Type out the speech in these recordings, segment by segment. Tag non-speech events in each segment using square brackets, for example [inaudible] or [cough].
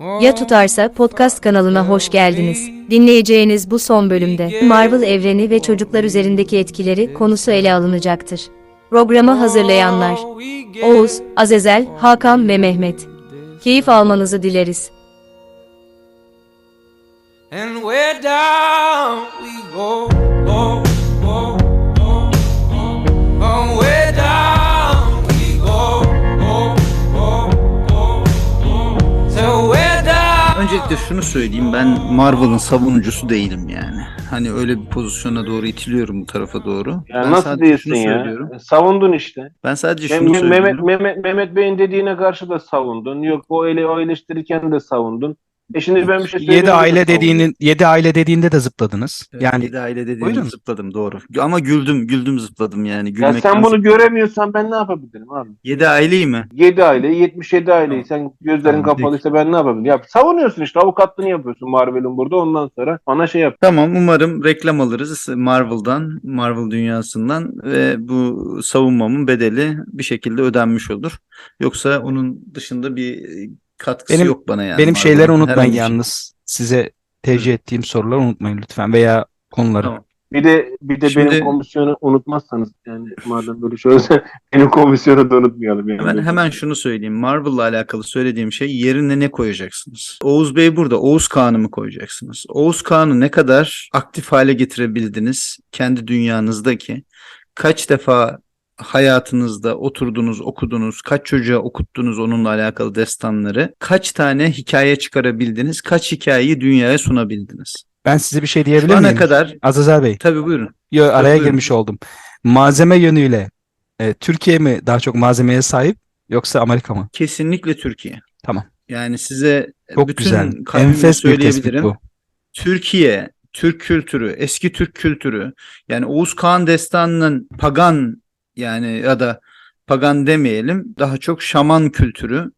Ya Tutarsa podcast kanalına hoş geldiniz. Dinleyeceğiniz bu son bölümde Marvel evreni ve çocuklar üzerindeki etkileri konusu ele alınacaktır. Programı hazırlayanlar Oğuz, Azezel, Hakan ve Mehmet. Keyif almanızı dileriz. And where down we go, go, Öncelikle şunu söyleyeyim ben Marvel'ın savunucusu değilim yani. Hani öyle bir pozisyona doğru itiliyorum bu tarafa doğru. Ya ben nasıl değilsin ya? söylüyorum. E, Savundun işte. Ben sadece Mem- şunu Mehmet, söylüyorum. Mehmet, Mehmet Bey'in dediğine karşı da savundun. Yok o, ele, o eleştirirken de savundun. E şimdi ben bir şey söyleyeyim. Yedi aile dediğinin yedi aile dediğinde de zıpladınız. Evet, Yani yedi aile dediğim Buyurun. zıpladım doğru. Ama güldüm, güldüm zıpladım yani. Ya Gülmekten sen bunu zıpladım. göremiyorsan ben ne yapabilirim abi? Yedi aileyi mi? 7 aile, 77 aileyi sen gözlerin Tamam, kapalıysa ben ne yapabilirim? Ya savunuyorsun işte avukatlığını yapıyorsun Marvel'ın burada ondan sonra bana şey yap. Tamam umarım reklam alırız Marvel'dan, Marvel dünyasından ve bu savunmamın bedeli bir şekilde ödenmiş olur. Yoksa onun dışında bir katkısı Benim- yok bana yani. benim şeyleri unutmayın şey. yalnız. Size tercih ettiğim soruları unutmayın lütfen veya konuları. Tamam. Bir de bir de Şimdi- benim komisyonu unutmazsanız yani madem böyle şöyle [laughs] benim komisyonu da unutmayalım yani. Hemen, hemen şunu söyleyeyim. Marvel'la alakalı söylediğim şey yerine ne koyacaksınız? Oğuz Bey burada. Oğuz Kağan'ı mı koyacaksınız? Oğuz Kağan'ı ne kadar aktif hale getirebildiniz kendi dünyanızdaki? Kaç defa hayatınızda oturdunuz, okudunuz, kaç çocuğa okuttunuz onunla alakalı destanları? Kaç tane hikaye çıkarabildiniz? Kaç hikayeyi dünyaya sunabildiniz? Ben size bir şey Şu diyebilir ana miyim? kadar Azazel Bey. tabii buyurun. Yo, araya buyurun. girmiş oldum. Malzeme yönüyle e, Türkiye mi daha çok malzemeye sahip yoksa Amerika mı? Kesinlikle Türkiye. Tamam. Yani size Çok bütün güzel. Enfes söyleyebilirim. bu. Türkiye, Türk kültürü, eski Türk kültürü yani Oğuz Kağan destanının pagan yani ya da pagan demeyelim daha çok şaman kültürü,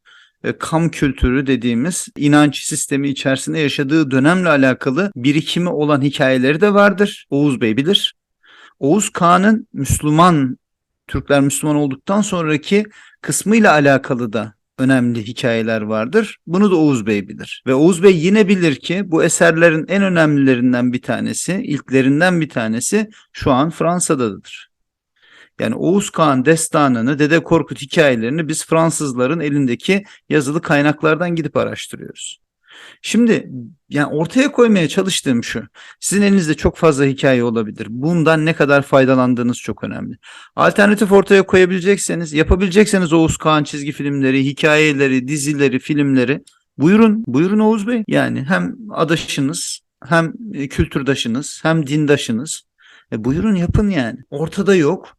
kam kültürü dediğimiz inanç sistemi içerisinde yaşadığı dönemle alakalı birikimi olan hikayeleri de vardır. Oğuz Bey bilir. Oğuz Kağan'ın Müslüman, Türkler Müslüman olduktan sonraki kısmıyla alakalı da önemli hikayeler vardır. Bunu da Oğuz Bey bilir. Ve Oğuz Bey yine bilir ki bu eserlerin en önemlilerinden bir tanesi, ilklerinden bir tanesi şu an Fransa'dadır. Yani Oğuz Kağan destanını, Dede Korkut hikayelerini biz Fransızların elindeki yazılı kaynaklardan gidip araştırıyoruz. Şimdi yani ortaya koymaya çalıştığım şu. Sizin elinizde çok fazla hikaye olabilir. Bundan ne kadar faydalandığınız çok önemli. Alternatif ortaya koyabilecekseniz, yapabilecekseniz Oğuz Kağan çizgi filmleri, hikayeleri, dizileri, filmleri buyurun, buyurun Oğuz Bey. Yani hem adaşınız, hem e, kültürdaşınız, hem dindaşınız. E buyurun yapın yani. Ortada yok.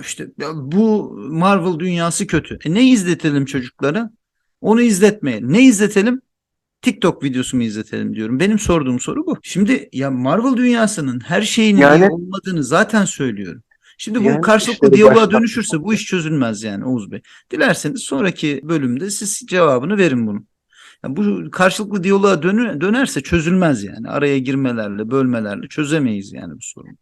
İşte bu Marvel dünyası kötü. E ne izletelim çocuklara? Onu izletmeyelim. Ne izletelim? TikTok videosu mu izletelim diyorum. Benim sorduğum soru bu. Şimdi ya Marvel dünyasının her şeyinin Yani- iyi olmadığını zaten söylüyorum. Şimdi bu Yani karşılıklı işleri diyaloğa dönüşürse bu iş çözülmez yani Oğuz Bey. Dilerseniz sonraki bölümde siz cevabını verin bunun. Yani bu karşılıklı diyaloğa dönü, dönerse çözülmez yani. Araya girmelerle, bölmelerle çözemeyiz yani bu sorunu.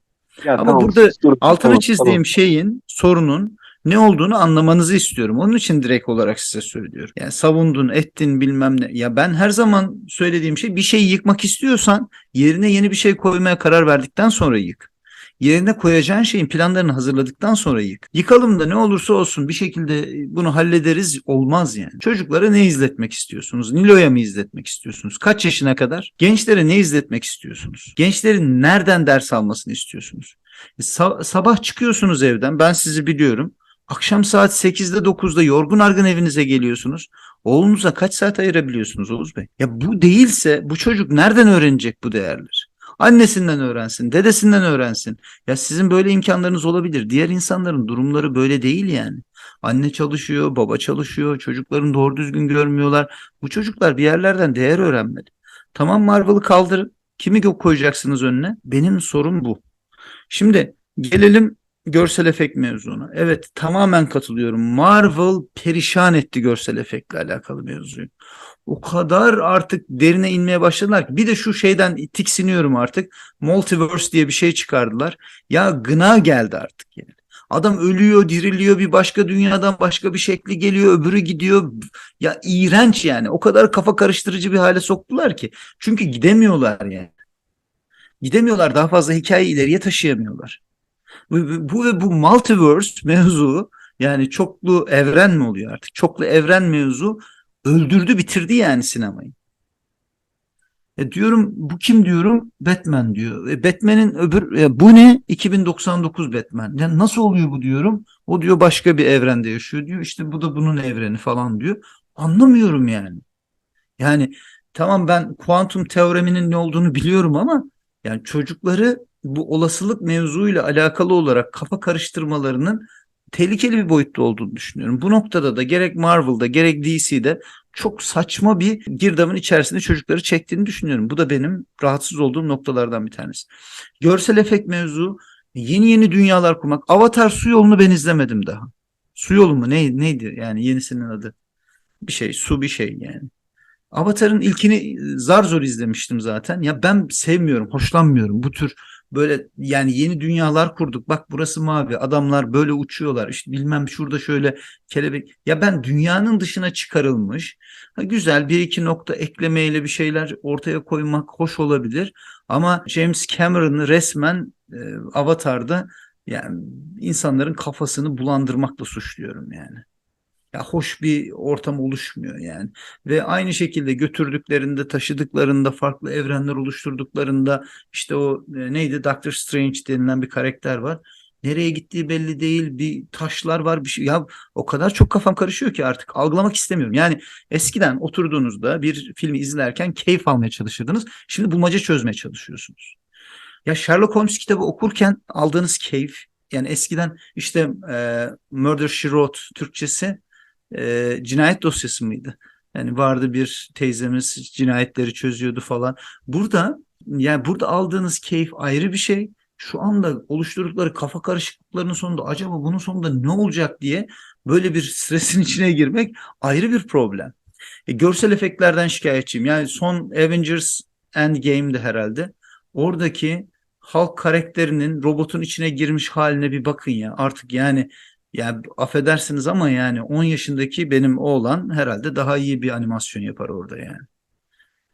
Ya Ama tamam, burada dur, Altını tamam, çizdiğim tamam. şeyin, sorunun ne olduğunu anlamanızı istiyorum. Onun için direkt olarak size söylüyorum. Yani savundun, ettin bilmem ne. Ya ben her zaman söylediğim şey bir şeyi yıkmak istiyorsan yerine yeni bir şey koymaya karar verdikten sonra yık. Yerine koyacağın şeyin planlarını hazırladıktan sonra yık. Yıkalım da ne olursa olsun bir şekilde bunu hallederiz olmaz yani. Çocuklara ne izletmek istiyorsunuz? Nilo'ya mı izletmek istiyorsunuz? Kaç yaşına kadar? Gençlere ne izletmek istiyorsunuz? Gençlerin nereden ders almasını istiyorsunuz? E, sa- sabah çıkıyorsunuz evden. Ben sizi biliyorum. Akşam saat 8'de 9'da yorgun argın evinize geliyorsunuz. Oğlunuza kaç saat ayırabiliyorsunuz Oğuz Bey? Ya bu değilse bu çocuk nereden öğrenecek bu değerleri? Annesinden öğrensin, dedesinden öğrensin. Ya sizin böyle imkanlarınız olabilir. Diğer insanların durumları böyle değil yani. Anne çalışıyor, baba çalışıyor, çocukların doğru düzgün görmüyorlar. Bu çocuklar bir yerlerden değer öğrenmeli. Tamam Marvel'ı kaldırın. Kimi koyacaksınız önüne? Benim sorum bu. Şimdi gelelim görsel efekt mevzuna. Evet tamamen katılıyorum. Marvel perişan etti görsel efektle alakalı mevzuyu. O kadar artık derine inmeye başladılar ki. Bir de şu şeyden tiksiniyorum artık. Multiverse diye bir şey çıkardılar. Ya gına geldi artık yani. Adam ölüyor, diriliyor, bir başka dünyadan başka bir şekli geliyor, öbürü gidiyor. Ya iğrenç yani. O kadar kafa karıştırıcı bir hale soktular ki. Çünkü gidemiyorlar yani. Gidemiyorlar, daha fazla hikayeyi ileriye taşıyamıyorlar. Bu, ve bu multiverse mevzu yani çoklu evren mi oluyor artık? Çoklu evren mevzu öldürdü, bitirdi yani sinemayı. E diyorum bu kim diyorum? Batman diyor. E Batman'in öbür e bu ne? 2099 Batman. Yani nasıl oluyor bu diyorum. O diyor başka bir evrende yaşıyor diyor. İşte bu da bunun evreni falan diyor. Anlamıyorum yani. Yani tamam ben kuantum teoreminin ne olduğunu biliyorum ama yani çocukları bu olasılık mevzuyla alakalı olarak kafa karıştırmalarının tehlikeli bir boyutta olduğunu düşünüyorum. Bu noktada da gerek Marvel'da gerek DC'de çok saçma bir girdabın içerisinde çocukları çektiğini düşünüyorum. Bu da benim rahatsız olduğum noktalardan bir tanesi. Görsel efekt mevzu, yeni yeni dünyalar kurmak. Avatar su yolunu ben izlemedim daha. Su yolu mu? Ne, neydi yani yenisinin adı? Bir şey, su bir şey yani. Avatar'ın ilkini zar zor izlemiştim zaten. Ya ben sevmiyorum, hoşlanmıyorum bu tür böyle yani yeni dünyalar kurduk. Bak burası mavi. Adamlar böyle uçuyorlar. İşte bilmem şurada şöyle kelebek. Ya ben dünyanın dışına çıkarılmış. Ha, güzel bir iki nokta eklemeyle bir şeyler ortaya koymak hoş olabilir. Ama James Cameron'ı resmen e, Avatar'da yani insanların kafasını bulandırmakla suçluyorum yani. Ya hoş bir ortam oluşmuyor yani. Ve aynı şekilde götürdüklerinde, taşıdıklarında, farklı evrenler oluşturduklarında işte o e, neydi Doctor Strange denilen bir karakter var. Nereye gittiği belli değil. Bir taşlar var bir şey. Ya o kadar çok kafam karışıyor ki artık algılamak istemiyorum. Yani eskiden oturduğunuzda bir filmi izlerken keyif almaya çalışırdınız. Şimdi bulmaca çözmeye çalışıyorsunuz. Ya Sherlock Holmes kitabı okurken aldığınız keyif yani eskiden işte e, Murder She Wrote Türkçesi e, cinayet dosyası mıydı? Yani vardı bir teyzemiz cinayetleri çözüyordu falan. Burada yani burada aldığınız keyif ayrı bir şey. Şu anda oluşturdukları kafa karışıklıklarının sonunda acaba bunun sonunda ne olacak diye böyle bir stresin içine girmek ayrı bir problem. E, görsel efektlerden şikayetçiyim. Yani son Avengers Endgame'de herhalde. Oradaki halk karakterinin robotun içine girmiş haline bir bakın ya. Artık yani yani affedersiniz ama yani 10 yaşındaki benim oğlan herhalde daha iyi bir animasyon yapar orada yani.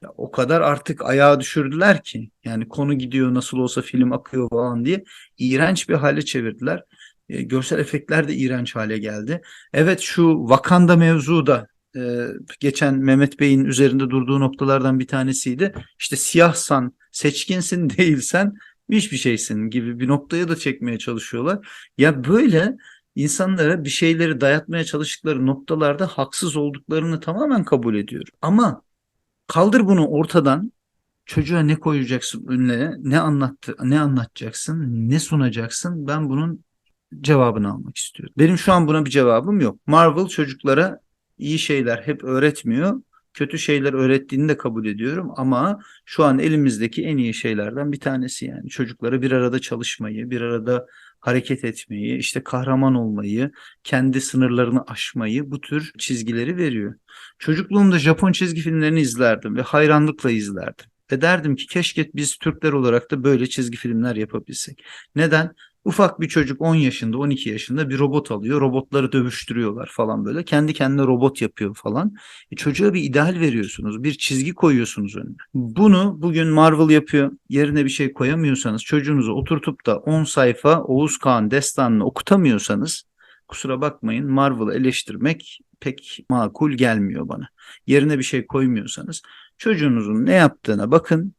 Ya o kadar artık ayağa düşürdüler ki yani konu gidiyor nasıl olsa film akıyor falan diye iğrenç bir hale çevirdiler. E, görsel efektler de iğrenç hale geldi. Evet şu Wakanda mevzu da e, geçen Mehmet Bey'in üzerinde durduğu noktalardan bir tanesiydi. İşte siyahsan, seçkinsin [laughs] değilsen hiçbir şeysin gibi bir noktaya da çekmeye çalışıyorlar. Ya böyle insanlara bir şeyleri dayatmaya çalıştıkları noktalarda haksız olduklarını tamamen kabul ediyorum. Ama kaldır bunu ortadan çocuğa ne koyacaksın önüne, ne anlattı, ne anlatacaksın, ne sunacaksın? Ben bunun cevabını almak istiyorum. Benim şu an buna bir cevabım yok. Marvel çocuklara iyi şeyler hep öğretmiyor. Kötü şeyler öğrettiğini de kabul ediyorum ama şu an elimizdeki en iyi şeylerden bir tanesi yani. Çocuklara bir arada çalışmayı, bir arada hareket etmeyi, işte kahraman olmayı, kendi sınırlarını aşmayı bu tür çizgileri veriyor. Çocukluğumda Japon çizgi filmlerini izlerdim ve hayranlıkla izlerdim. Ve derdim ki keşke biz Türkler olarak da böyle çizgi filmler yapabilsek. Neden? Ufak bir çocuk 10 yaşında, 12 yaşında bir robot alıyor. Robotları dövüştürüyorlar falan böyle. Kendi kendine robot yapıyor falan. E çocuğa bir ideal veriyorsunuz. Bir çizgi koyuyorsunuz önüne. Bunu bugün Marvel yapıyor. Yerine bir şey koyamıyorsanız çocuğunuzu oturtup da 10 sayfa Oğuz Kağan destanını okutamıyorsanız kusura bakmayın Marvel'ı eleştirmek pek makul gelmiyor bana. Yerine bir şey koymuyorsanız çocuğunuzun ne yaptığına bakın.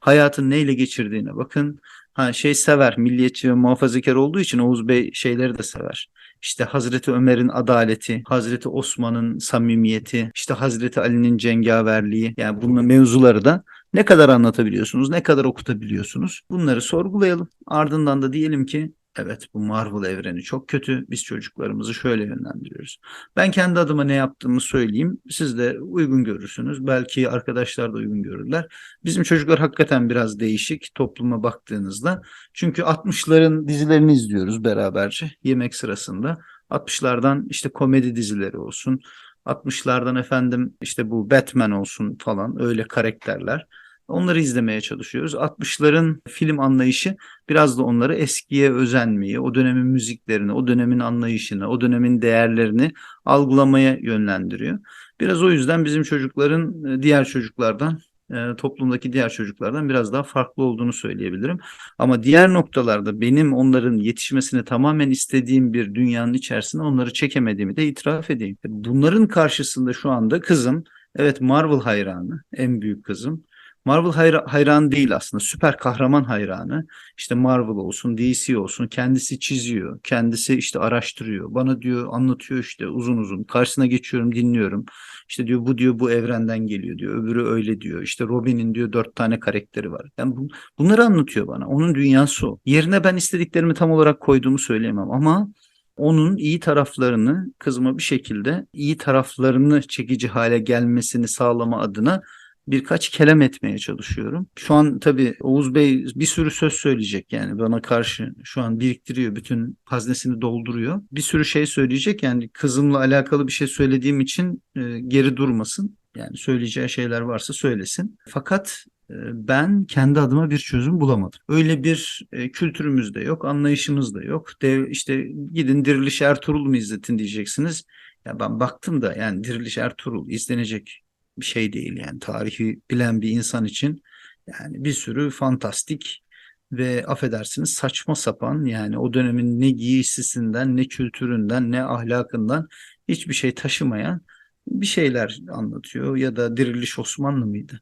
Hayatın neyle geçirdiğine bakın ha şey sever milliyetçi ve muhafazakar olduğu için Oğuz Bey şeyleri de sever. İşte Hazreti Ömer'in adaleti, Hazreti Osman'ın samimiyeti, işte Hazreti Ali'nin cengaverliği yani bunun mevzuları da ne kadar anlatabiliyorsunuz, ne kadar okutabiliyorsunuz bunları sorgulayalım. Ardından da diyelim ki evet bu Marvel evreni çok kötü biz çocuklarımızı şöyle yönlendiriyoruz. Ben kendi adıma ne yaptığımı söyleyeyim siz de uygun görürsünüz belki arkadaşlar da uygun görürler. Bizim çocuklar hakikaten biraz değişik topluma baktığınızda. Çünkü 60'ların dizilerini izliyoruz beraberce yemek sırasında. 60'lardan işte komedi dizileri olsun. 60'lardan efendim işte bu Batman olsun falan öyle karakterler. Onları izlemeye çalışıyoruz. 60'ların film anlayışı biraz da onları eskiye özenmeyi, o dönemin müziklerini, o dönemin anlayışını, o dönemin değerlerini algılamaya yönlendiriyor. Biraz o yüzden bizim çocukların e, diğer çocuklardan, e, toplumdaki diğer çocuklardan biraz daha farklı olduğunu söyleyebilirim. Ama diğer noktalarda benim onların yetişmesini tamamen istediğim bir dünyanın içerisine onları çekemediğimi de itiraf edeyim. Bunların karşısında şu anda kızım evet Marvel hayranı, en büyük kızım. Marvel hayra- hayranı değil aslında, süper kahraman hayranı. İşte Marvel olsun, DC olsun kendisi çiziyor, kendisi işte araştırıyor. Bana diyor anlatıyor işte uzun uzun. Karşısına geçiyorum, dinliyorum. İşte diyor bu diyor bu evrenden geliyor diyor. Öbürü öyle diyor. İşte Robin'in diyor dört tane karakteri var. Yani bu, bunları anlatıyor bana. Onun dünyası o. Yerine ben istediklerimi tam olarak koyduğumu söyleyemem ama onun iyi taraflarını kızıma bir şekilde iyi taraflarını çekici hale gelmesini sağlama adına birkaç kelam etmeye çalışıyorum. Şu an tabii Oğuz Bey bir sürü söz söyleyecek yani bana karşı şu an biriktiriyor bütün haznesini dolduruyor. Bir sürü şey söyleyecek yani kızımla alakalı bir şey söylediğim için e, geri durmasın. Yani söyleyeceği şeyler varsa söylesin. Fakat e, ben kendi adıma bir çözüm bulamadım. Öyle bir e, kültürümüz de yok, anlayışımız da yok. Dev, işte gidin Diriliş Ertuğrul mu izletin diyeceksiniz. Ya ben baktım da yani Diriliş Ertuğrul izlenecek bir şey değil yani tarihi bilen bir insan için yani bir sürü fantastik ve affedersiniz saçma sapan yani o dönemin ne giysisinden ne kültüründen ne ahlakından hiçbir şey taşımayan bir şeyler anlatıyor ya da Diriliş Osmanlı mıydı?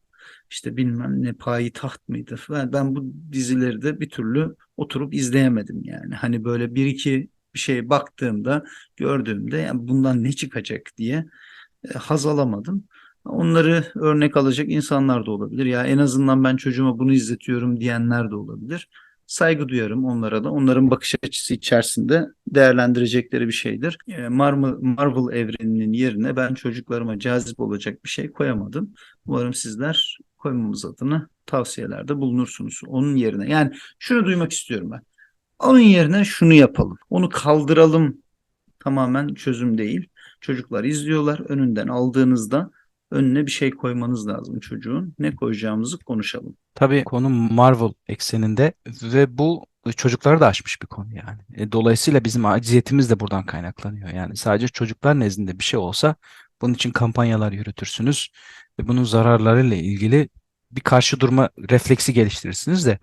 İşte bilmem ne payitaht mıydı? Ben, ben bu dizileri de bir türlü oturup izleyemedim yani. Hani böyle bir iki bir şeye baktığımda gördüğümde yani bundan ne çıkacak diye e, haz alamadım. Onları örnek alacak insanlar da olabilir. Ya en azından ben çocuğuma bunu izletiyorum diyenler de olabilir. Saygı duyarım onlara da. Onların bakış açısı içerisinde değerlendirecekleri bir şeydir. E, Marvel, Marvel evreninin yerine ben çocuklarıma cazip olacak bir şey koyamadım. Umarım sizler koymamız adına tavsiyelerde bulunursunuz. Onun yerine yani şunu duymak istiyorum ben. Onun yerine şunu yapalım. Onu kaldıralım tamamen çözüm değil. Çocuklar izliyorlar. Önünden aldığınızda önüne bir şey koymanız lazım çocuğun. Ne koyacağımızı konuşalım. Tabii konu Marvel ekseninde ve bu çocukları da aşmış bir konu yani. E, dolayısıyla bizim aciziyetimiz de buradan kaynaklanıyor. Yani sadece çocuklar nezdinde bir şey olsa bunun için kampanyalar yürütürsünüz ve bunun zararlarıyla ilgili bir karşı durma refleksi geliştirirsiniz de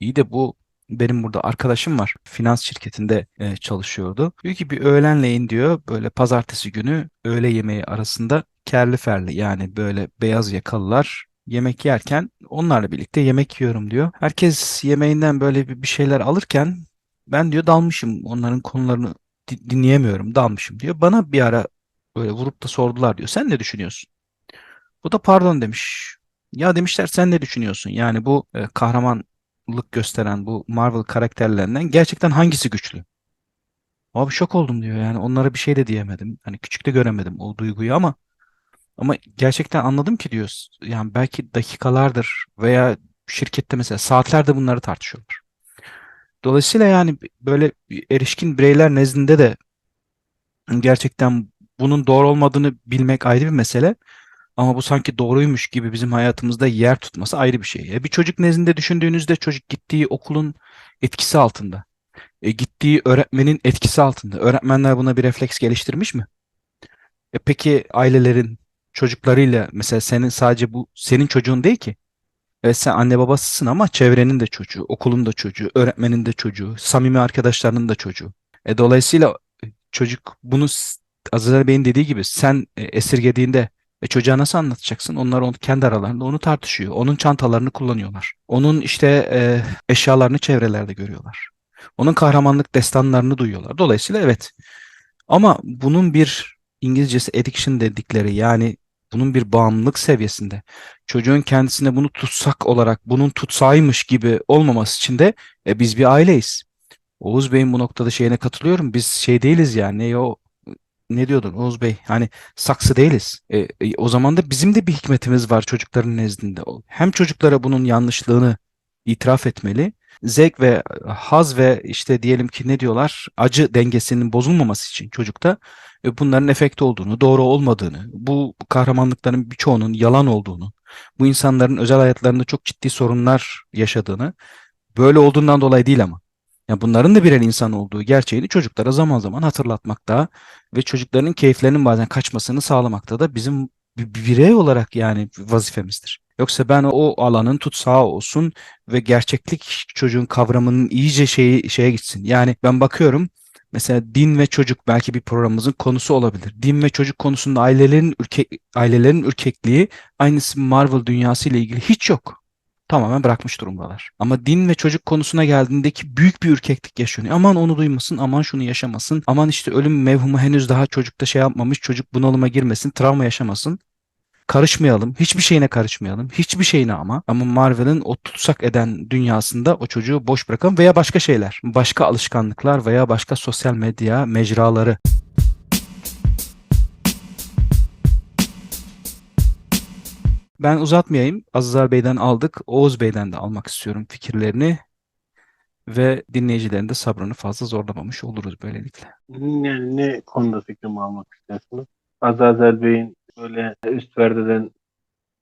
iyi de bu benim burada arkadaşım var. Finans şirketinde e, çalışıyordu. Diyor ki bir öğlenleyin diyor böyle pazartesi günü öğle yemeği arasında kerli ferli yani böyle beyaz yakalılar yemek yerken onlarla birlikte yemek yiyorum diyor. Herkes yemeğinden böyle bir şeyler alırken ben diyor dalmışım onların konularını di- dinleyemiyorum dalmışım diyor. Bana bir ara böyle vurup da sordular diyor. Sen ne düşünüyorsun? Bu da pardon demiş. Ya demişler sen ne düşünüyorsun? Yani bu e, kahramanlık gösteren bu Marvel karakterlerinden gerçekten hangisi güçlü? Abi şok oldum diyor. Yani onlara bir şey de diyemedim. Hani küçük de göremedim o duyguyu ama ama gerçekten anladım ki diyoruz. Yani belki dakikalardır veya şirkette mesela saatlerde bunları tartışıyorlar. Dolayısıyla yani böyle erişkin bireyler nezdinde de gerçekten bunun doğru olmadığını bilmek ayrı bir mesele. Ama bu sanki doğruymuş gibi bizim hayatımızda yer tutması ayrı bir şey. Bir çocuk nezdinde düşündüğünüzde çocuk gittiği okulun etkisi altında. E gittiği öğretmenin etkisi altında. Öğretmenler buna bir refleks geliştirmiş mi? E peki ailelerin çocuklarıyla mesela senin sadece bu senin çocuğun değil ki. Evet sen anne babasısın ama çevrenin de çocuğu, okulun da çocuğu, öğretmenin de çocuğu, samimi arkadaşlarının da çocuğu. E dolayısıyla çocuk bunu Aziz Bey'in dediği gibi sen e, esirgediğinde e, çocuğa nasıl anlatacaksın? Onlar onu, kendi aralarında onu tartışıyor. Onun çantalarını kullanıyorlar. Onun işte e, eşyalarını çevrelerde görüyorlar. Onun kahramanlık destanlarını duyuyorlar. Dolayısıyla evet. Ama bunun bir İngilizcesi addiction dedikleri yani bunun bir bağımlılık seviyesinde çocuğun kendisine bunu tutsak olarak bunun tutsaymış gibi olmaması için de e, biz bir aileyiz. Oğuz Bey'in bu noktada şeyine katılıyorum. Biz şey değiliz yani ne o ne diyordun Oğuz Bey? Hani saksı değiliz. E, e, o zaman da bizim de bir hikmetimiz var çocukların nezdinde. Hem çocuklara bunun yanlışlığını itiraf etmeli. Zevk ve haz ve işte diyelim ki ne diyorlar? Acı dengesinin bozulmaması için çocukta e, bunların efekti olduğunu, doğru olmadığını, bu kahramanlıkların birçoğunun yalan olduğunu, Bu insanların özel hayatlarında çok ciddi sorunlar yaşadığını, böyle olduğundan dolayı değil ama. Ya bunların da birer insan olduğu gerçeğini çocuklara zaman zaman hatırlatmakta ve çocukların keyiflerinin bazen kaçmasını sağlamakta da bizim bir bir birey olarak yani vazifemizdir. Yoksa ben o alanın tutsağı olsun ve gerçeklik çocuğun kavramının iyice şeyi şeye gitsin. Yani ben bakıyorum mesela din ve çocuk belki bir programımızın konusu olabilir. Din ve çocuk konusunda ailelerin ürke, ailelerin ürkekliği aynısı Marvel dünyası ile ilgili hiç yok. Tamamen bırakmış durumdalar. Ama din ve çocuk konusuna geldiğindeki büyük bir ürkeklik yaşanıyor. Aman onu duymasın, aman şunu yaşamasın, aman işte ölüm mevhumu henüz daha çocukta şey yapmamış, çocuk bunalıma girmesin, travma yaşamasın. Karışmayalım, hiçbir şeyine karışmayalım, hiçbir şeyine ama. Ama Marvel'ın o tutsak eden dünyasında o çocuğu boş bırakalım veya başka şeyler, başka alışkanlıklar veya başka sosyal medya mecraları. Ben uzatmayayım. Azizer Bey'den aldık. Oğuz Bey'den de almak istiyorum fikirlerini. Ve dinleyicilerin de sabrını fazla zorlamamış oluruz böylelikle. Yani ne konuda fikrimi almak istersiniz? Azazel Bey'in böyle üst perdeden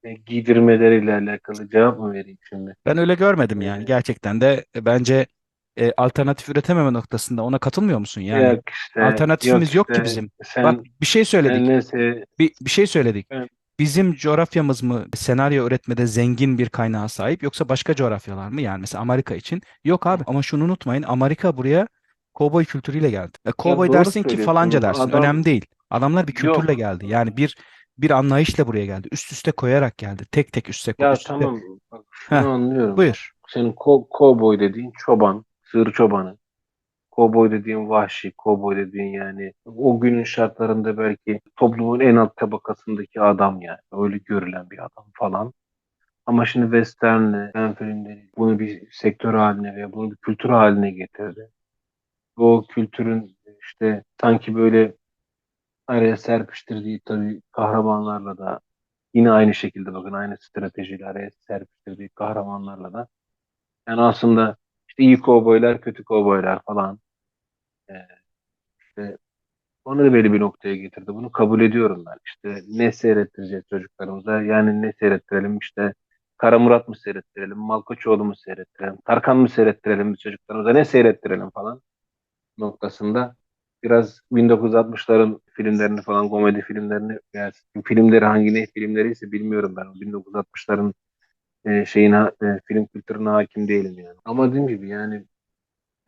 e, giydirmeleriyle alakalı cevap mı vereyim şimdi? Ben öyle görmedim yani. Ee, Gerçekten de bence e, alternatif üretememe noktasında ona katılmıyor musun? Yani Yok işte, alternatifimiz yok ki işte, bizim. Sen, Bak bir şey söyledik. neyse, Bir, bir şey söyledik. Evet. Bizim coğrafyamız mı senaryo üretmede zengin bir kaynağa sahip yoksa başka coğrafyalar mı? Yani mesela Amerika için. Yok abi ama şunu unutmayın Amerika buraya kovboy kültürüyle geldi. E, kovboy dersin ki falanca dersin. Adam- Önemli değil. Adamlar bir Yok. kültürle geldi. Yani bir bir anlayışla buraya geldi. Üst üste koyarak geldi. Tek tek üste koy. ya üst üste. tamam bak şunu Heh, anlıyorum. Buyur. Senin ko kovboy dediğin çoban, sığır çobanı. Kovboy dediğin vahşi, kovboy dediğin yani o günün şartlarında belki toplumun en alt tabakasındaki adam yani. Öyle görülen bir adam falan. Ama şimdi westernle, ben filmleri bunu bir sektör haline veya bunu bir kültür haline getirdi. O kültürün işte sanki böyle araya serpiştirdiği tabii kahramanlarla da yine aynı şekilde bakın aynı stratejiyle araya serpiştirdiği kahramanlarla da yani aslında işte iyi kovboylar, kötü kovboylar falan. Ee, işte onu da belli bir noktaya getirdi. Bunu kabul ediyorum ben. İşte ne seyrettireceğiz çocuklarımıza? Yani ne seyrettirelim? İşte Kara Murat mı seyrettirelim? Malkoçoğlu mu seyrettirelim? Tarkan mı seyrettirelim çocuklarımıza? Ne seyrettirelim falan noktasında biraz 1960'ların filmlerini falan komedi filmlerini yani filmleri hangi ne filmleri ise bilmiyorum ben. O 1960'ların e, şeyine e, film kültürüne hakim değilim yani. Ama dediğim gibi yani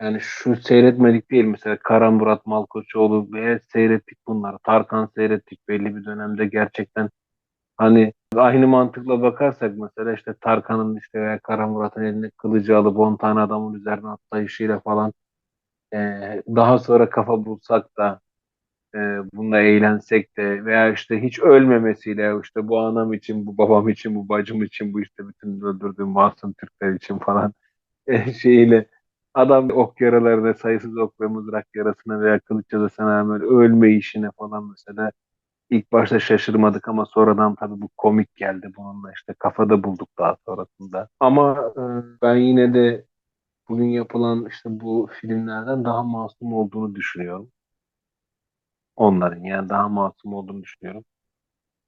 yani şu seyretmedik değil mesela Kara Murat Malkoçoğlu ve seyrettik bunları. Tarkan seyrettik belli bir dönemde gerçekten hani aynı mantıkla bakarsak mesela işte Tarkan'ın işte veya Kara Murat'ın eline kılıcı alıp 10 tane adamın üzerine atlayışıyla falan e, daha sonra kafa bulsak da e, bununla eğlensek de veya işte hiç ölmemesiyle işte bu anam için, bu babam için, bu bacım için, bu işte bütün öldürdüğüm masum Türkler için falan e, şeyiyle adam ok yaralarına sayısız ok ve mızrak yarasına veya kılıç yarasına rağmen ölme işine falan mesela ilk başta şaşırmadık ama sonradan tabii bu komik geldi bununla işte kafada bulduk daha sonrasında. Ama e, ben yine de bugün yapılan işte bu filmlerden daha masum olduğunu düşünüyorum. Onların yani daha masum olduğunu düşünüyorum.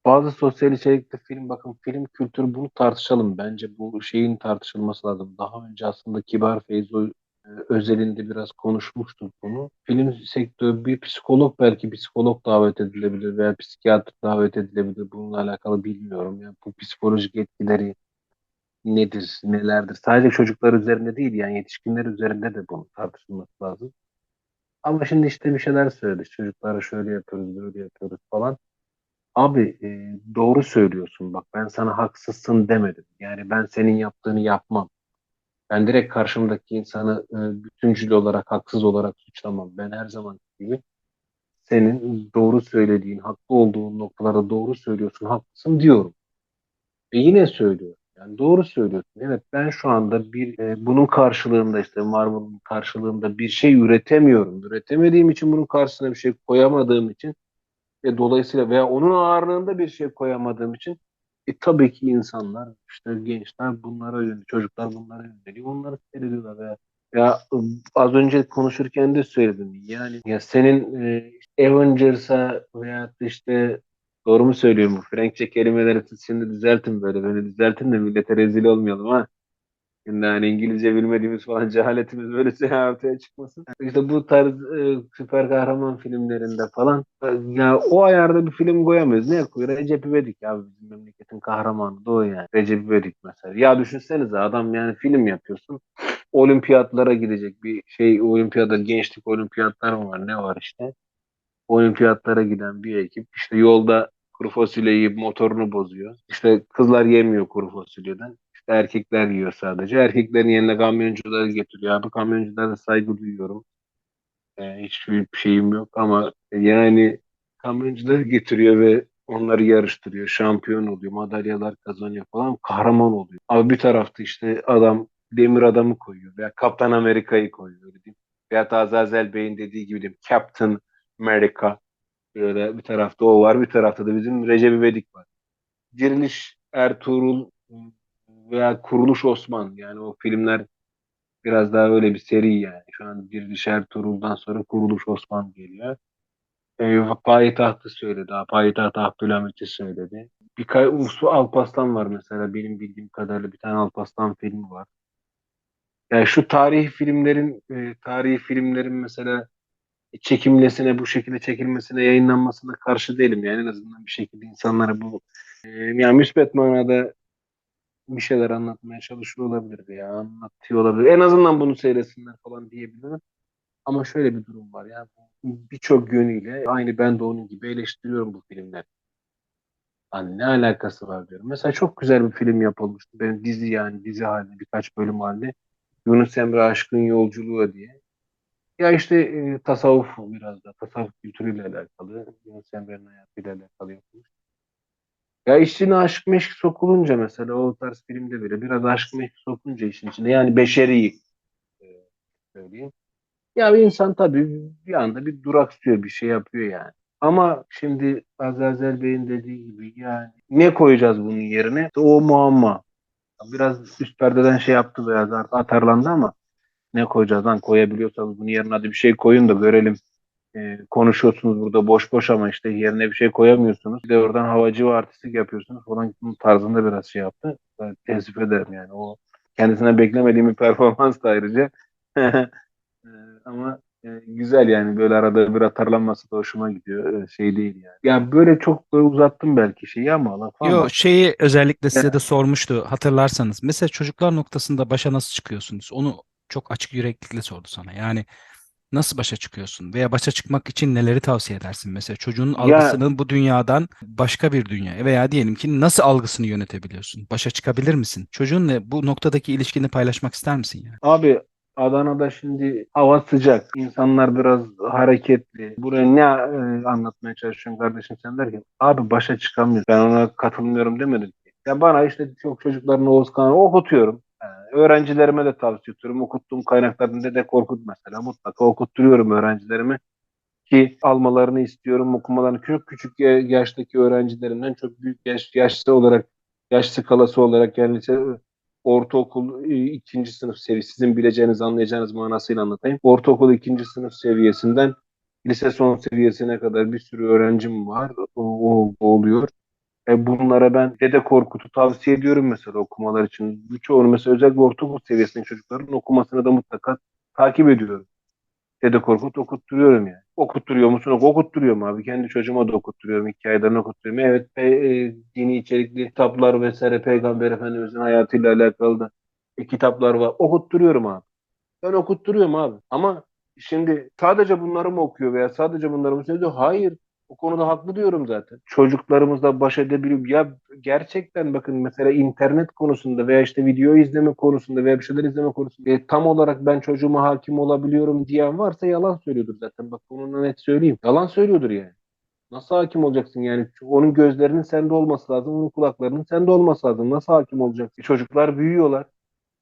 Bazı sosyal içerikli film bakın film kültürü bunu tartışalım. Bence bu şeyin tartışılması lazım. Daha önce aslında Kibar Feyzo özelinde biraz konuşmuştuk bunu. Film sektörü bir psikolog belki psikolog davet edilebilir veya psikiyatr davet edilebilir. Bununla alakalı bilmiyorum. Yani bu psikolojik etkileri nedir, nelerdir? Sadece çocuklar üzerinde değil yani yetişkinler üzerinde de bunun tartışılması lazım. Ama şimdi işte bir şeyler söyledi. Çocuklara şöyle yapıyoruz, böyle yapıyoruz falan. Abi e, doğru söylüyorsun bak ben sana haksızsın demedim. Yani ben senin yaptığını yapmam. Ben direkt karşımdaki insanı e, bütüncül olarak haksız olarak suçlamam. Ben her zaman gibi senin doğru söylediğin, haklı olduğun noktalarda doğru söylüyorsun, haklısın diyorum. Ve yine söylüyorum. Yani doğru söylüyorsun. Evet ben şu anda bir e, bunun karşılığında işte Marvel'ın karşılığında bir şey üretemiyorum. Üretemediğim için bunun karşısına bir şey koyamadığım için ve dolayısıyla veya onun ağırlığında bir şey koyamadığım için e, tabii ki insanlar işte gençler bunlara yöneliyor, çocuklar bunlara yöneliyor. Onları seyrediyorlar veya ya az önce konuşurken de söyledim. Yani ya senin e, Avengers'a veya işte Doğru mu söylüyorum bu? Frenkçe kelimeleri siz şimdi düzeltin böyle. Beni düzeltin de millete rezil olmayalım ha. Şimdi hani İngilizce bilmediğimiz falan [laughs] cehaletimiz böyle şey ortaya çıkmasın. İşte bu tarz e, süper kahraman filmlerinde falan e, ya o ayarda bir film koyamıyoruz. Ne koyuyor? Recep İvedik abi bizim memleketin kahramanı da yani. Recep İvedik mesela. Ya düşünsenize adam yani film yapıyorsun. Olimpiyatlara gidecek bir şey olimpiyada gençlik olimpiyatları mı var ne var işte. Olimpiyatlara giden bir ekip işte yolda kuru fasulye yiyip motorunu bozuyor. İşte kızlar yemiyor kuru fasulyeden. Erkekler yiyor sadece. Erkeklerin yerine kamyoncuları getiriyor. Abi kamyonculara saygı duyuyorum. Ee, hiçbir şeyim yok ama yani kamyoncuları getiriyor ve onları yarıştırıyor. Şampiyon oluyor. Madalyalar kazanıyor falan. Kahraman oluyor. Abi bir tarafta işte adam demir adamı koyuyor. Veya Kaptan Amerika'yı koyuyor. Öyle diyeyim. Veya Azazel Bey'in dediği gibi diyeyim. Captain America. Böyle bir tarafta o var. Bir tarafta da bizim Recep İvedik var. Diriliş Ertuğrul veya Kuruluş Osman. Yani o filmler biraz daha öyle bir seri yani. Şu an Diriliş Ertuğrul'dan sonra Kuruluş Osman geliyor. E, Payitaht'ı söyledi. Ha, Payitaht Abdülhamit'i söyledi. Bir Uslu Alpaslan var mesela. Benim bildiğim kadarıyla bir tane Alpaslan filmi var. Yani şu tarihi filmlerin e, tarihi filmlerin mesela çekimlesine bu şekilde çekilmesine yayınlanmasına karşı değilim yani en azından bir şekilde insanlara bu e, yani müspet manada bir şeyler anlatmaya çalışıyor olabilir ya anlatıyor olabilir. En azından bunu seyretsinler falan diyebilirim. Ama şöyle bir durum var ya birçok yönüyle aynı ben de onun gibi eleştiriyorum bu filmler. Hani ne alakası var diyorum. Mesela çok güzel bir film yapılmıştı. Benim dizi yani dizi halinde birkaç bölüm halinde. Yunus Emre Aşkın Yolculuğu diye. Ya işte e, tasavvuf biraz da tasavvuf kültürüyle alakalı. Yunus Emre'nin hayatıyla alakalı yapılmış. Ya işine aşk meşk sokulunca mesela o tarz filmde bile biraz aşk meşk sokulunca işin içine yani beşeri e, söyleyeyim. Ya bir insan tabii bir anda bir duraksıyor bir şey yapıyor yani. Ama şimdi Azazel Bey'in dediği gibi yani ne koyacağız bunun yerine? İşte o muamma. Biraz üst perdeden şey yaptı biraz atarlandı ama ne koyacağız lan koyabiliyorsanız bunun yerine hadi bir şey koyun da görelim. Ee, konuşuyorsunuz burada boş boş ama işte yerine bir şey koyamıyorsunuz. Bir de oradan havacı ve artistik yapıyorsunuz falan tarzında biraz şey yaptı. Ben teessüf ederim yani. O kendisine beklemediğim bir [laughs] performans da ayrıca. [laughs] Ee, ama e, güzel yani böyle arada bir atarlanması da hoşuma gidiyor. Şey değil yani. Ya böyle çok böyle uzattım belki şeyi ama laf ama. Yo şeyi özellikle size de sormuştu hatırlarsanız. Mesela çocuklar noktasında başa nasıl çıkıyorsunuz? Onu çok açık yüreklilikle sordu sana. Yani nasıl başa çıkıyorsun veya başa çıkmak için neleri tavsiye edersin? Mesela çocuğun algısının bu dünyadan başka bir dünya veya diyelim ki nasıl algısını yönetebiliyorsun? Başa çıkabilir misin? Çocuğunla bu noktadaki ilişkini paylaşmak ister misin yani? Abi Adana'da şimdi hava sıcak. İnsanlar biraz hareketli. Buraya ne e, anlatmaya çalışıyorsun kardeşim sen derken abi başa çıkamıyorsun. Ben ona katılmıyorum demedim. Ya bana işte çok çocukların Oğuz Kağan'ı okutuyorum. Öğrencilerime de tavsiye ediyorum. Okuttuğum kaynaklardan Dede Korkut mesela mutlaka okutturuyorum öğrencilerime ki almalarını istiyorum okumalarını çok küçük yaştaki öğrencilerimden çok büyük yaş, yaşlı olarak yaş skalası olarak yani ortaokul e, ikinci sınıf seviyesi sizin bileceğiniz anlayacağınız manasıyla anlatayım. Ortaokul ikinci sınıf seviyesinden lise son seviyesine kadar bir sürü öğrencim var. O, o oluyor. E bunlara ben Dede Korkut'u tavsiye ediyorum mesela okumalar için. Birçoğunu mesela özellikle ortaokul seviyesindeki çocukların okumasını da mutlaka takip ediyorum. Dede Korkut okutturuyorum yani. Okutturuyor musun? Okutturuyorum abi. Kendi çocuğuma da okutturuyorum. Hikayelerini okutturuyorum. Evet e, e, dini içerikli kitaplar vesaire Peygamber Efendimizin hayatıyla alakalı da kitaplar var. Okutturuyorum abi. Ben okutturuyorum abi. Ama şimdi sadece bunları mı okuyor veya sadece bunları mı söylüyor? Hayır. O konuda haklı diyorum zaten. Çocuklarımızla baş edebiliyor. Ya gerçekten bakın mesela internet konusunda veya işte video izleme konusunda veya bir şeyler izleme konusunda e, tam olarak ben çocuğuma hakim olabiliyorum diyen varsa yalan söylüyordur zaten. Bak bunu net söyleyeyim. Yalan söylüyordur yani. Nasıl hakim olacaksın yani? Onun gözlerinin sende olması lazım, onun kulaklarının sende olması lazım. Nasıl hakim olacaksın? Çocuklar büyüyorlar.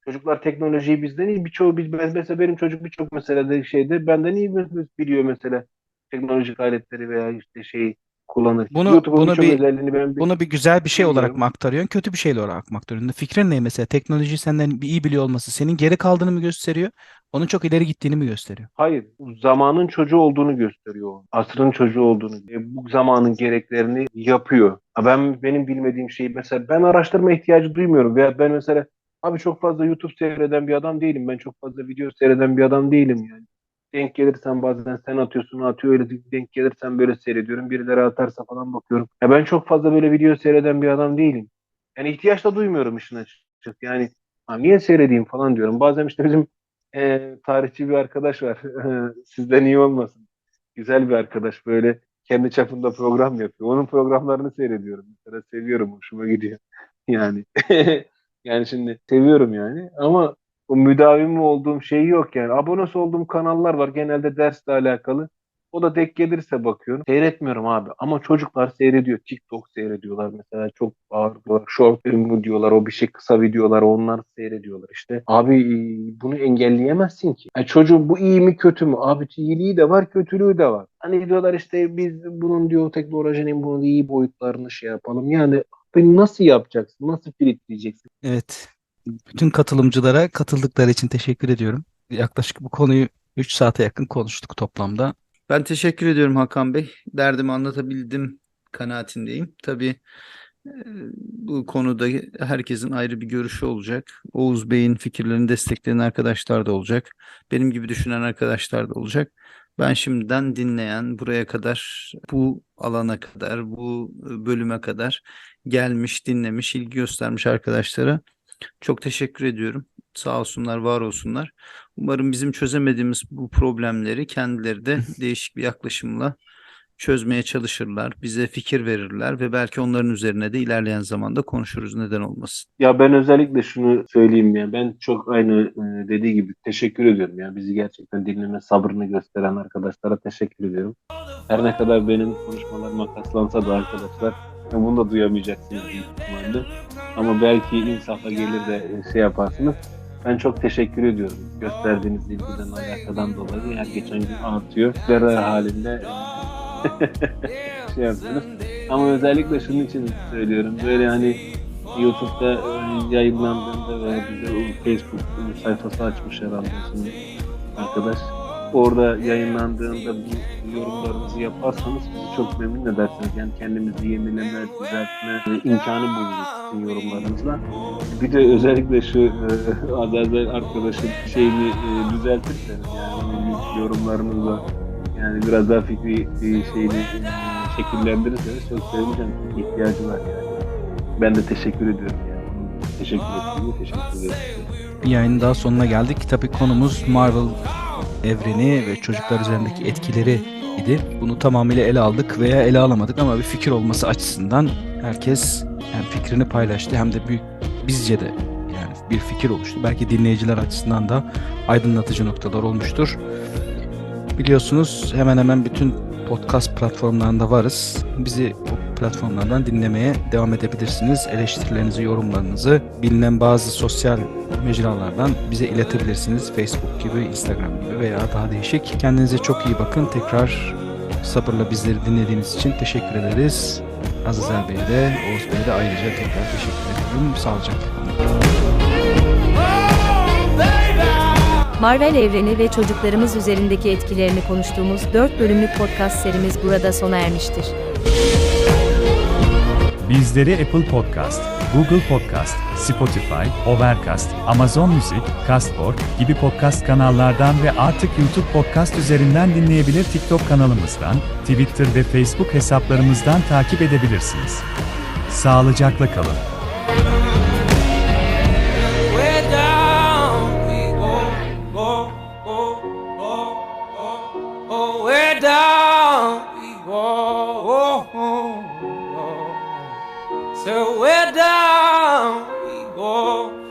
Çocuklar teknolojiyi bizden iyi. Birçoğu biz mesela benim çocuk birçok meselede şeyde benden iyi biliyor mesela teknolojik aletleri veya işte şey kullanırken. Bunu- YouTube'un bunu bir- özelliğini ben bir- Bunu bir güzel bir şey olarak mı aktarıyorsun, kötü bir şey olarak mı aktarıyorsun? Fikrin ne mesela? Teknolojiyi senden bir iyi biliyor olması senin geri kaldığını mı gösteriyor? Onun çok ileri gittiğini mi gösteriyor? Hayır, zamanın çocuğu olduğunu gösteriyor. Asrın çocuğu olduğunu. E, bu zamanın gereklerini yapıyor. Ben benim bilmediğim şeyi mesela ben araştırma ihtiyacı duymuyorum veya ben mesela abi çok fazla YouTube seyreden bir adam değilim. Ben çok fazla video seyreden bir adam değilim yani. Denk gelirsen bazen sen atıyorsun atıyor öyle denk gelirsen böyle seyrediyorum. Birileri atarsa falan bakıyorum. Ya ben çok fazla böyle video seyreden bir adam değilim. Yani ihtiyaç da duymuyorum işin açıkçası. Yani niye seyredeyim falan diyorum. Bazen işte bizim e, tarihçi bir arkadaş var. [laughs] Sizden iyi olmasın. Güzel bir arkadaş. Böyle kendi çapında program yapıyor. Onun programlarını seyrediyorum. Mesela seviyorum. Hoşuma gidiyor. Yani [laughs] yani şimdi seviyorum yani. Ama o müdavimi olduğum şey yok yani. Abonesi olduğum kanallar var. Genelde dersle alakalı. O da denk gelirse bakıyorum. Seyretmiyorum abi. Ama çocuklar seyrediyor. TikTok seyrediyorlar mesela. Çok ağır diyorlar. Short mu diyorlar. O bir şey kısa videolar. Onlar seyrediyorlar işte. Abi e, bunu engelleyemezsin ki. Yani çocuğun bu iyi mi kötü mü? Abi iyiliği de var kötülüğü de var. Hani diyorlar işte biz bunun diyor teknolojinin bunun iyi boyutlarını şey yapalım. Yani nasıl yapacaksın? Nasıl filitleyeceksin? Evet. Bütün katılımcılara katıldıkları için teşekkür ediyorum. Yaklaşık bu konuyu 3 saate yakın konuştuk toplamda. Ben teşekkür ediyorum Hakan Bey. Derdimi anlatabildim kanaatindeyim. Tabii e, bu konuda herkesin ayrı bir görüşü olacak. Oğuz Bey'in fikirlerini destekleyen arkadaşlar da olacak. Benim gibi düşünen arkadaşlar da olacak. Ben şimdiden dinleyen, buraya kadar, bu alana kadar, bu bölüme kadar gelmiş, dinlemiş, ilgi göstermiş arkadaşlara çok teşekkür ediyorum. Sağ olsunlar, var olsunlar. Umarım bizim çözemediğimiz bu problemleri kendileri de [laughs] değişik bir yaklaşımla çözmeye çalışırlar, bize fikir verirler ve belki onların üzerine de ilerleyen zamanda konuşuruz. Neden olmasın? Ya ben özellikle şunu söyleyeyim ya. Ben çok aynı e, dediği gibi teşekkür ediyorum ya. Bizi gerçekten dinleme sabrını gösteren arkadaşlara teşekkür ediyorum. Her ne kadar benim konuşmalarım makaslansa da arkadaşlar bunu da duyamayacaksınız büyük ihtimalle. Ama belki insafa gelir de e, şey yaparsınız. Ben çok teşekkür ediyorum. Gösterdiğiniz ilgiden alakadan dolayı her geçen gün artıyor. Zarar halinde e, [laughs] şey yapıyorsunuz. Ama özellikle şunun için söylüyorum. Böyle hani YouTube'da e, yayınlandığında ve bize Facebook sayfası açmış herhalde arkadaş. Orada yayınlandığında bu yorumlarınızı yaparsanız bizi çok memnun edersiniz. Yani kendimizi yenileme, düzeltme e, imkanı buluruz sizin yorumlarınızla. Bir de özellikle şu e, [laughs] arkadaşın şeyini e, düzeltirseniz yani yorumlarınızla yani biraz daha fikri e, şeyini şekillendirirseniz çok sevineceğim. İhtiyacı var yani. Ben de teşekkür ediyorum yani. Teşekkür ettiğimi teşekkür ederim. Bir yayının daha sonuna geldik. Tabii konumuz Marvel evreni ve çocuklar üzerindeki etkileri idi. Bunu tamamıyla ele aldık veya ele alamadık ama bir fikir olması açısından herkes hem fikrini paylaştı hem de büyük bizce de yani bir fikir oluştu. Belki dinleyiciler açısından da aydınlatıcı noktalar olmuştur. Biliyorsunuz hemen hemen bütün podcast platformlarında varız. Bizi platformlardan dinlemeye devam edebilirsiniz. Eleştirilerinizi, yorumlarınızı bilinen bazı sosyal mecralardan bize iletebilirsiniz. Facebook gibi, Instagram gibi veya daha değişik. Kendinize çok iyi bakın. Tekrar sabırla bizleri dinlediğiniz için teşekkür ederiz. Azizel Bey'e de, Oğuz Bey'e de ayrıca tekrar teşekkür ediyorum. Sağlıcakla. Marvel evreni ve çocuklarımız üzerindeki etkilerini konuştuğumuz 4 bölümlük podcast serimiz burada sona ermiştir. Bizleri Apple Podcast, Google Podcast, Spotify, Overcast, Amazon Music, Castboard gibi podcast kanallardan ve artık YouTube Podcast üzerinden dinleyebilir TikTok kanalımızdan, Twitter ve Facebook hesaplarımızdan takip edebilirsiniz. Sağlıcakla kalın. So way down we go, ooh, ooh. way down we go.